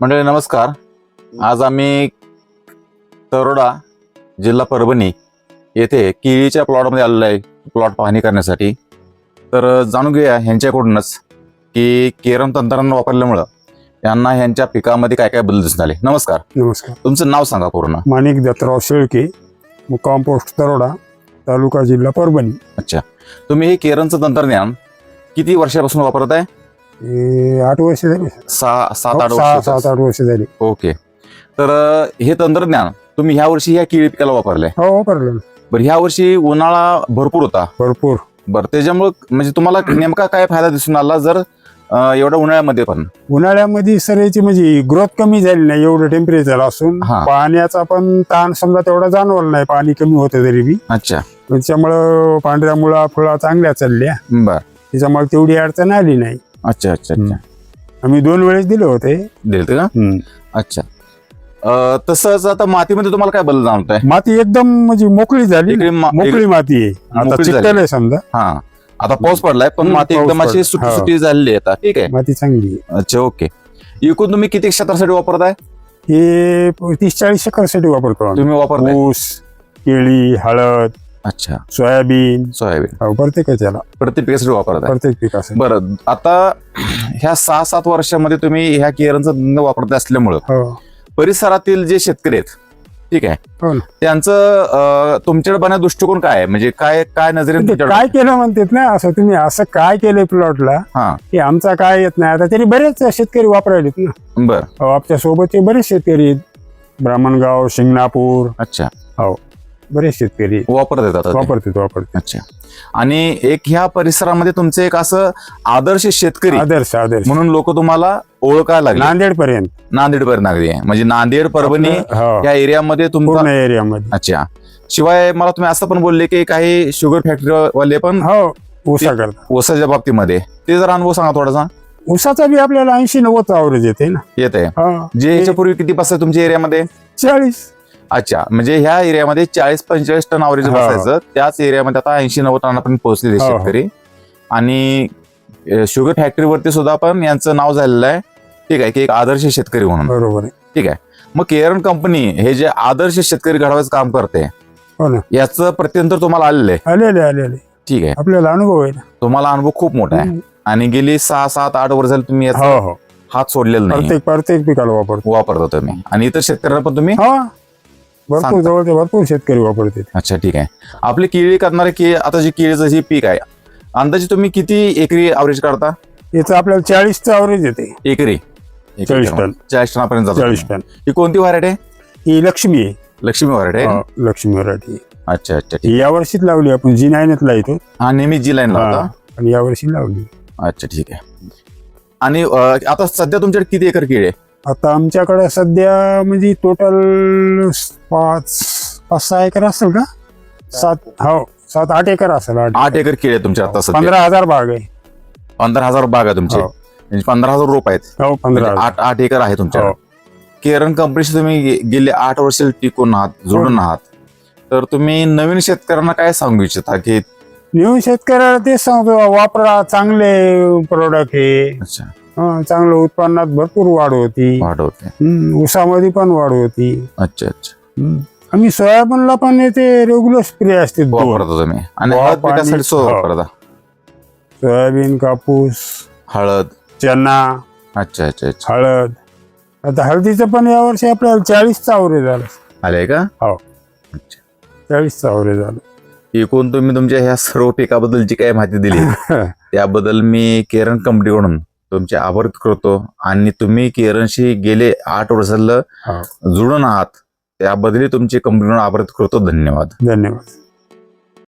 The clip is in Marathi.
मंडळी नमस्कार. आज आम्ही तरोडा जिल्हा परभणी येथे केळीच्या प्लॉटमध्ये आलेलो आहे प्लॉट पाहणी करण्यासाठी. तर जाणून घेऊया ह्यांच्याकडूनच की केरम तंत्रज्ञान वापरल्यामुळं यांना ह्यांच्या पिकामध्ये काय काय बदल दिसून आले. नमस्कार. नमस्कार. तुमचं नाव सांगा पूर्ण. माणिक दत्तराव शेळके मुक्काम पोस्ट तरोडा तालुका जिल्हा परभणी. अच्छा. तुम्ही हे केरमचं तंत्रज्ञान किती वर्षापासून वापरत आहे हे आठ वर्ष झाली. सहा सात आठ हो, सहा वर्ष सात आठ वर्ष झाली. ओके. तर अं, हे तंत्रज्ञान तुम्ही ह्या वर्षी ह्या केळी पिकाला वापरलंय. हो वापरलं ना. बरं ह्या वर्षी उन्हाळा भरपूर होता. भरपूर. बरं त्याच्यामुळं म्हणजे तुम्हाला नेमका काय फायदा दिसून आला जर अं, एवढ्या उन्हाळ्यामध्ये पण? उन्हाळ्यामध्ये सर याची म्हणजे ग्रोथ कमी झाली नाही एवढं टेम्परेचर असून. हा. पाण्याचा पण ताण समजा तेवढा जाणवला नाही पाणी कमी होतं तरी बी. अच्छा. त्याच्यामुळं पांढऱ्या मुळा फुळा चांगल्या चालल्या. बर. त्याच्यामुळे तेवढी अडचण आली नाही. अच्छा अच्छा अच्छा. आम्ही दोन वेळेस दिले होते. दिलं का? अच्छा. अं, तसंच आता मातीमध्ये तुम्हाला काय बदल जाणवत आहे माती एकदम म्हणजे मोकळी झाली. इकडे मा- मोकळी माती आहे. आता मोकळी झाली. चिकटल आहे समजा. हा. आता पाऊस पडलाय पण हम्म, माती पाऊस एकदम अशी पडला. सुटी हा. सुटी झालेली आहे आता. ठीक आहे. माती चांगली आहे. अच्छा ओके. एकूण तुम्ही किती क्षेत्रासाठी वापरताय? हे तीस चाळीससाठी वापरतो आम्ही. तुम्ही वापरताय? ऊस केळी हळद अच्छा. सोयाबीन. सोयाबीन. हो, प्रत्येकाच्याला प्रत्येक पिकासाठी वापरताय. प्रत्येक पिकासाठी बरं आता ह्या सहा सात वर्षामध्ये तुम्ही ह्या केरनचं धंदा वापरत असल्यामुळं हो. परिसरातील जे शेतकरी आहेत ठीक आहे हो ना. त्यांचं अं, तुमच्याकडे बघण्याचा दृष्टिकोन काय आहे? म्हणजे काय काय ते तुमच्याकडे? काय केलं म्हणतात ना असं तुम्ही असं काय केलंय प्लॉटला हा. की आमचा काय येत नाही. आता तरी बरेच शेतकरी वापरायलेत ना. बर. हो, आमच्या सोबतचे बरेच शेतकरी आहेत. ब्राह्मणगाव शिंगणापूर. अच्छा. हो. बरेच शेतकरी आहेत. वापरत येतात. ते. वापरतात वापरतात अच्छा. आणि एक ह्या परिसरामध्ये तुमचं एक असं आदर्श शेतकरी आदर्श आदर्श. म्हणून लोक तुम्हाला ओळखायला लागले. नांदेड पर्यंत नांदेड पर्यंत लागली आहे. म्हणजे नांदेड परभणी हो. या एरियामध्ये तुमचा पूर्ण एरियामध्ये. अच्छा. शिवाय मला तुम्ही असं पण बोलले की काही शुगर फॅक्टरी वाले पण हो ओसाच्या बाबतीमध्ये. ते जरा अनुभव सांगा थोडासा. ऊसाचा बी आपल्याला ऐंशी नव्वद अवरेज येते ना. येत आहे हा. जे याच्यापूर्वी किती बसतं तुमच्या एरियामध्ये? चाळीस. अच्छा म्हणजे ह्या एरियामध्ये चाळीस पंचेचाळीस टन अवरेज हा. बसायचं. त्याच एरियामध्ये आता ऐंशी नव्वद टनापर्यंत पोहोचलेले हो, हो. शेतकरी आणि अ, शुगर फॅक्टरीवरती सुद्धा पण यांचं नाव झालेलं आहे. ठीक आहे की एक आदर्श शेतकरी म्हणून. बरोबर आहे. ठीक आहे. मग केरन कंपनी हे जे आदर्श शेतकरी घडवायचं काम करते हो ना. याचं प्रत्यंतर तुम्हाला आलेलं आहे. आलेले आलेले ठीक आहे. आपल्याला अनुभव आहे ना. तुम्हाला अनुभव खूप मोठा आहे. आणि गेली सहा सात आठ वर्ष झाली तुम्ही याचा हो हो. हात सोडलेला नाही. प्रत्येक प्रत्येक पिकाला वापरतो. वापरता तुम्ही. आणि इतर शेतकऱ्यांना पण तुम्ही हा. भरपूर सांगता. जवळचे भरपूर शेतकरी वापरतात. अच्छा ठीक आहे. आपली केळी करणारे के आता जी केळीचं जे पीक आहे अंदाजे तुम्ही किती एकरी अवरेज काढता? याचं आपल्याला चाळीसचं अवरेज येते. एकरी. एकरी चाळीस. टन. चाळीस टनापर्यंत जातो. चाळीस. टन. ही कोणती व्हरायटी आहे? ही लक्ष्मी आहे. लक्ष्मी व्हरायटी आहे? हो, लक्ष्मी मराठी अच्छा अच्छा ठीक ही या वर्षीच लावली आपण जी नाईनतला येतो हा नेहमी जी लाईन लावता? आणि या वर्षी लावली. अच्छा ठीक आहे. आणि अं, आता सध्या तुमच्याकडे किती एकर केळी आहे? आता आमच्याकडे सध्या म्हणजे टोटल पाच पाच सहा एकर असेल का? सात हो सात आठ एकर असेल आठ आठ एकर. केळी आहे तुमच्या आता सध्या. पंधरा हजार बाग आहे. पंधरा हजार बाग आहे तुमचे. हो. म्हणजे पंधरा हजार रोप आहेत. हो पंधरा म्हणजे हजार. आठ आठ एकर आहे तुमच्या हो. केरन कंपनीशी तुम्ही गे- गेले आठ वर्ष टिकून आहात जोडून हो. आहात. तर तुम्ही नवीन शेतकऱ्यांना काय सांगू इच्छिता? की न्यू शेतकऱ्याला तेच सांगतो वापरा चांगले प्रोडक्ट हे. अच्छा. हं, चांगलं उत्पन्नात भरपूर वाढ होती. वाढवते हं, ऊसामध्ये पण वाढ होती. अच्छा अच्छा. हं. आम्ही सोयाबीनला पण येते रेग्युलर स्प्रे असते दोन. वापरता तुम्ही. आणि वा, हळद पाणी- पिकासाठी सुद्धा हो. वापरता. सोयाबीन कापूस हळद. चना. अच्छा अच्छा अच्छा. हळद. आता हळदीचं पण यावर्षी आपल्याला चाळीसचा अवरेज झालं. आले का? हो. अच्छा. चाळीसचा अवरेज झालं. एकूण तुम्ही तुमच्या ह्या सर्व पिकाबद्दल जी काही माहिती दिली त्याबद्दल मी केरन कंपनीकडून तुमचे आभार करतो आणि तुम्ही केरनशी गेले आठ वर्ष झालं हो. जुळून आहात त्याबद्दल तुमची कंपनीकडून आभार करतो. धन्यवाद. धन्यवाद.